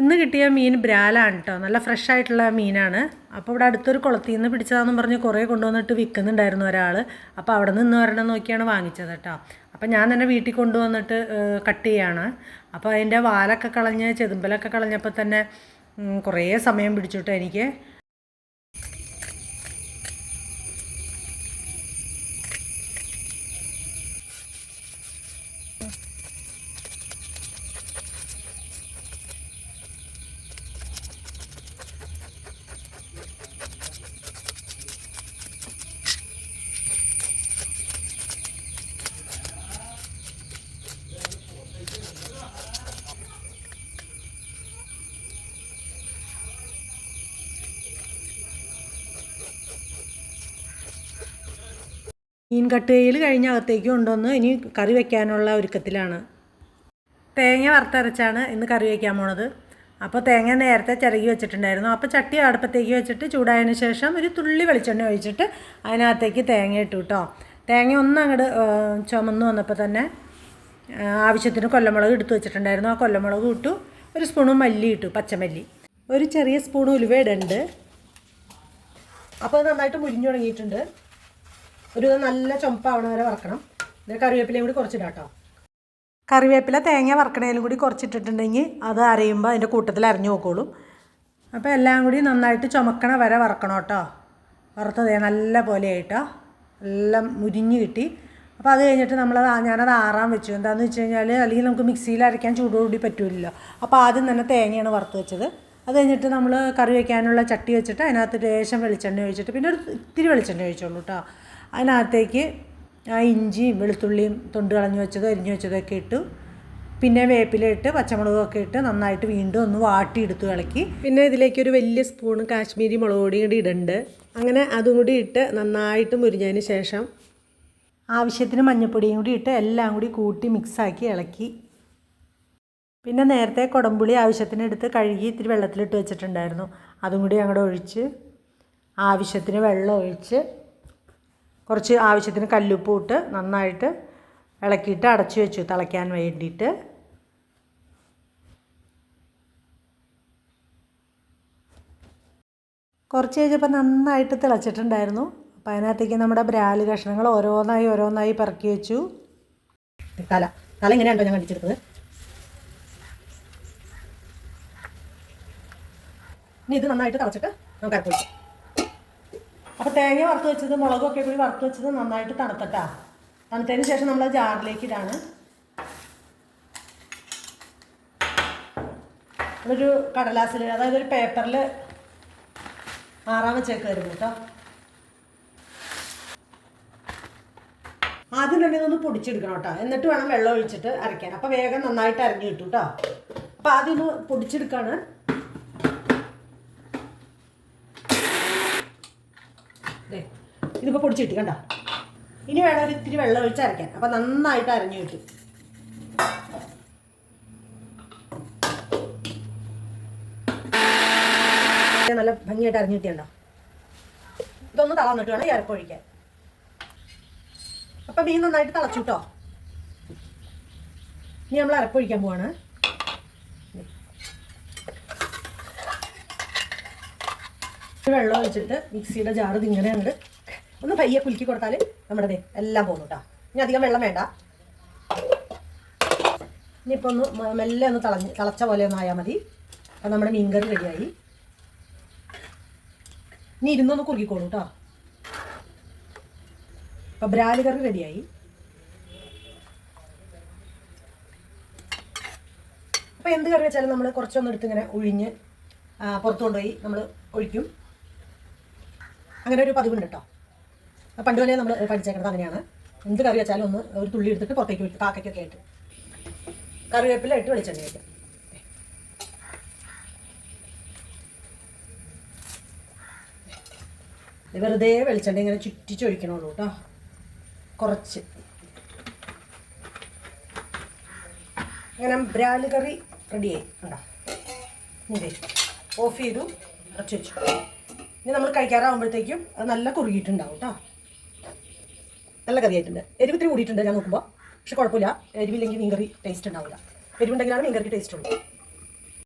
ഇന്ന് കിട്ടിയ മീൻ ബ്രാലാണ് കേട്ടോ നല്ല ഫ്രഷ് ആയിട്ടുള്ള മീനാണ്. അപ്പോൾ ഇവിടെ അടുത്തൊരു കുളത്തിൽ നിന്ന് പിടിച്ചതാണെന്ന് പറഞ്ഞ് കുറേ കൊണ്ടുവന്നിട്ട് വിൽക്കുന്നുണ്ടായിരുന്നു ഒരാൾ അപ്പോൾ അവിടെ നിന്ന് ഒരെണ്ണം നോക്കിയാണ് വാങ്ങിച്ചത് കേട്ടോ അപ്പോൾ ഞാൻ തന്നെ വീട്ടിൽ കൊണ്ടുവന്നിട്ട് കട്ട് ചെയ്യാണ്. അപ്പോൾ അതിന്റെ വാലൊക്കെ കളഞ്ഞ് ചെതുമ്പലൊക്കെ കളഞ്ഞപ്പോൾ തന്നെ കുറേ സമയം പിടിച്ചിട്ടോ എനിക്ക്. മീൻ കട്ടുകയിൽ കഴിഞ്ഞ അകത്തേക്ക് കൊണ്ടുവന്ന് ഇനി കറി വെക്കാനുള്ള ഒരുക്കത്തിലാണ്. തേങ്ങ വറുത്തരച്ചാണ് ഇന്ന് കറി വയ്ക്കാൻ പോണത്. അപ്പോൾ തേങ്ങ നേരത്തെ ചിരകി വെച്ചിട്ടുണ്ടായിരുന്നു. അപ്പോൾ ചട്ടി അടുപ്പത്തേക്ക് വെച്ചിട്ട് ചൂടായതിന് ശേഷം ഒരു തുള്ളി വെളിച്ചെണ്ണ ഒഴിച്ചിട്ട് അതിനകത്തേക്ക് തേങ്ങ ഇട്ടു കേട്ടോ തേങ്ങ ഒന്ന് അങ്ങോട്ട് ചുമന്ന് വന്നപ്പോൾ തന്നെ ആവശ്യത്തിന് കൊല്ലമുളക് എടുത്ത് വെച്ചിട്ടുണ്ടായിരുന്നു. ആ കൊല്ലമുളക് ഇട്ടു. ഒരു സ്പൂണ് മല്ലി ഇട്ടു പച്ചമല്ലി. ഒരു ചെറിയ സ്പൂൺ ഉലുവ ഇടുന്നുണ്ട് അപ്പോൾ നന്നായിട്ട് മുരിഞ്ഞു തുടങ്ങിയിട്ടുണ്ട്. ഒരു നല്ല ചുമപ്പാവണ വരെ വറക്കണം. ഇത് കറിവേപ്പിലയും കൂടി കുറച്ചിടാം കേട്ടോ. കറിവേപ്പില തേങ്ങ വറക്കണേലും കൂടി കുറച്ചിട്ടിട്ടുണ്ടെങ്കിൽ അത് അരയുമ്പോൾ അതിന്റെ കൂട്ടത്തിൽ അരഞ്ഞു നോക്കോളും അപ്പോൾ എല്ലാം കൂടി നന്നായിട്ട് ചുമക്കണ വരെ വറക്കണം കേട്ടോ. വറുത്തത് നല്ല പോലെ ആയിട്ടോ. എല്ലാം മുരിഞ്ഞ് കിട്ടി. അപ്പോൾ അത് കഴിഞ്ഞിട്ട് നമ്മളത് ഞാനത് ആറാൻ വെച്ചു. എന്താണെന്ന് വെച്ച് കഴിഞ്ഞാൽ അല്ലെങ്കിൽ നമുക്ക് മിക്സിയിൽ അരയ്ക്കാൻ ചൂടോടി പറ്റില്ലല്ലോ അപ്പോൾ ആദ്യം തന്നെ തേങ്ങയാണ് വറുത്ത് വെച്ചത്. അത് കഴിഞ്ഞിട്ട് നമ്മൾ കറി വയ്ക്കാനുള്ള ചട്ടി വെച്ചിട്ട് അതിനകത്ത് ലേശം വെളിച്ചെണ്ണ ഒഴിച്ചിട്ട് പിന്നെ ഒരു ഇത്തിരി വെളിച്ചെണ്ണ ഒഴിച്ചോളൂ കേട്ടോ. അതിനകത്തേക്ക് ആ ഇഞ്ചിയും വെളുത്തുള്ളിയും തൊണ്ട് കളഞ്ഞു വെച്ചത് അരിഞ്ഞു വെച്ചതൊക്കെ ഇട്ടു പിന്നെ വേപ്പില ഇട്ട് പച്ചമുളകൊക്കെ ഇട്ട് നന്നായിട്ട് വീണ്ടും ഒന്ന് വാട്ടിയെടുത്ത് ഇളക്കി. പിന്നെ ഇതിലേക്ക് ഒരു വലിയ സ്പൂൺ കാശ്മീരി മുളക് പൊടി കൂടി ഇടണ്ട്. അങ്ങനെ അതും കൂടി ഇട്ട് നന്നായിട്ട് മുരിഞ്ഞതിന് ശേഷം ആവശ്യത്തിന് മഞ്ഞൾപ്പൊടിയും കൂടി ഇട്ട് എല്ലാം കൂടി കൂട്ടി മിക്സാക്കി ഇളക്കി. പിന്നെ നേരത്തെ കുടംപുളി ആവശ്യത്തിന് എടുത്ത് കഴുകി ഇത്തിരി വെള്ളത്തിലിട്ട് വെച്ചിട്ടുണ്ടായിരുന്നു. അതും കൂടി അങ്ങോട്ട് ഒഴിച്ച് ആവശ്യത്തിന് വെള്ളം ഒഴിച്ച് കുറച്ച് ആവശ്യത്തിന് കല്ലുപ്പ് ഇട്ട് നന്നായിട്ട് ഇളക്കിയിട്ട് അടച്ചു വെച്ചു തിളയ്ക്കാൻ വേണ്ടിയിട്ട്. കുറച്ച് കഴിഞ്ഞപ്പോൾ നന്നായിട്ട് തിളച്ചിട്ടുണ്ടായിരുന്നു. അപ്പോൾ അതിനകത്തേക്ക് നമ്മുടെ ബ്രാൽ കഷ്ണങ്ങൾ ഓരോന്നായി ഓരോന്നായി പെറുക്കി വെച്ചു. തല. തല ഇങ്ങനെയാണോ ഞാൻ കണ്ടിച്ചെടുത്തത് ഇനി ഇത് നന്നായിട്ട് തിളച്ചിട്ട് നമുക്ക് അരപ്പൊഴിക്കാം അപ്പോൾ തേങ്ങ വറുത്ത് വെച്ചത് മുളകൊക്കെ കൂടി വറുത്ത് വെച്ചത് നന്നായിട്ട് തണുത്തട്ടാ. തണുത്തതിന് ശേഷം നമ്മൾ ജാറിലേക്ക് ഇടാണ്. അതൊരു കടലാസിൽ അതായത് ഒരു പേപ്പറിൽ ആറാം വരും കേട്ടോ. ആദ്യം തന്നെ ഇതൊന്ന് പൊടിച്ചെടുക്കണം കേട്ടോ. എന്നിട്ട് വേണം വെള്ളം ഒഴിച്ചിട്ട് അരയ്ക്കാൻ. അപ്പോൾ വേഗം നന്നായിട്ട് അരഞ്ഞു കിട്ടും കേട്ടോ. അപ്പോൾ ആദ്യം ഒന്ന് പൊടിച്ചെടുക്കാണ്. ദേ, ഇതിപ്പോൾ പൊടിച്ചിട്ട് കണ്ട? ഇനി വേണം ഇത്തിരി വെള്ളം ഒഴിച്ച് അരയ്ക്കാൻ. അപ്പം നന്നായിട്ട് അരഞ്ഞു കിട്ടും നല്ല ഭംഗിയായിട്ട് അരഞ്ഞു കിട്ടിയുണ്ടോ ഇതൊന്ന് തളർന്നിട്ട് വേണം ഈ അരപ്പൊഴിക്കാൻ അപ്പം മീൻ നന്നായിട്ട് തളച്ചു കേട്ടോ. ഇനി നമ്മൾ അരപ്പൊഴിക്കാൻ പോവാണ്. വെള്ളം ഒഴിച്ചിട്ട് മിക്സിയുടെ ജാറ് ഇങ്ങനെ ഉണ്ട് ഒന്ന് പയ്യെ കുലുക്കി കൊടുത്താൽ നമ്മുടെ എല്ലാം പോകുന്നു കേട്ടോ ഇനി അധികം വെള്ളം വേണ്ട. ഇനിയിപ്പോൾ ഒന്ന് മെല്ലെ ഒന്ന് തിളഞ്ഞ് തിളച്ച പോലെ ഒന്ന് ആയാൽ മതി. അപ്പം നമ്മുടെ മീൻകറി റെഡിയായി. ഇനി ഇരുന്നൊന്ന് കുറുക്കിക്കോളൂ കേട്ടോ അപ്പം ബ്രാൽ കറി റെഡിയായി. അപ്പോൾ എന്ത് കറി വെച്ചാലും നമ്മൾ കുറച്ചൊന്ന് ഇങ്ങനെ ഒഴിഞ്ഞ് പുറത്തുകൊണ്ടുപോയി കൊണ്ടുപോയി നമ്മൾ ഒഴിക്കും. അങ്ങനെ ഒരു പതിവുണ്ട് കേട്ടോ പണ്ട് വലിയ നമ്മൾ പഠിച്ചേക്കുന്നത് അങ്ങനെയാണ്. എന്ത് കറി വെച്ചാലും ഒന്ന് ഒരു തുള്ളി എടുത്തിട്ട് പുറത്തേക്ക് വിട്ടു കാക്കയ്ക്കൊക്കെ ആയിട്ട്. കറിവേപ്പില ഇട്ട് വെളിച്ചെണ്ണ വയ്ക്കാം ഇത് വെറുതെ വെളിച്ചെണ്ണ ഇങ്ങനെ ചുറ്റിച്ചൊഴിക്കണുള്ളൂ കേട്ടോ കുറച്ച്. അങ്ങനെ ബ്രാൽ കറി റെഡിയായി. ഇതേ ഓഫ് ചെയ്തു കുറച്ച് വെച്ചു. ഇനി നമ്മൾ കഴിക്കാറാകുമ്പോഴത്തേക്കും അത് നല്ല കുറുകിയിട്ടുണ്ടാവും കേട്ടോ നല്ല കറിയായിട്ടുണ്ട്. എരിവ് ഇത്തിരി കൂടിയിട്ടുണ്ട് ഞാൻ നോക്കുമ്പോൾ പക്ഷെ കുഴപ്പമില്ല. എരിവില്ലെങ്കിൽ മീൻകറി ടേസ്റ്റ് ഉണ്ടാവില്ല. എരിവുണ്ടെങ്കിലാണ് മീൻകറിക്ക് ടേസ്റ്റ് ഉള്ളൂ.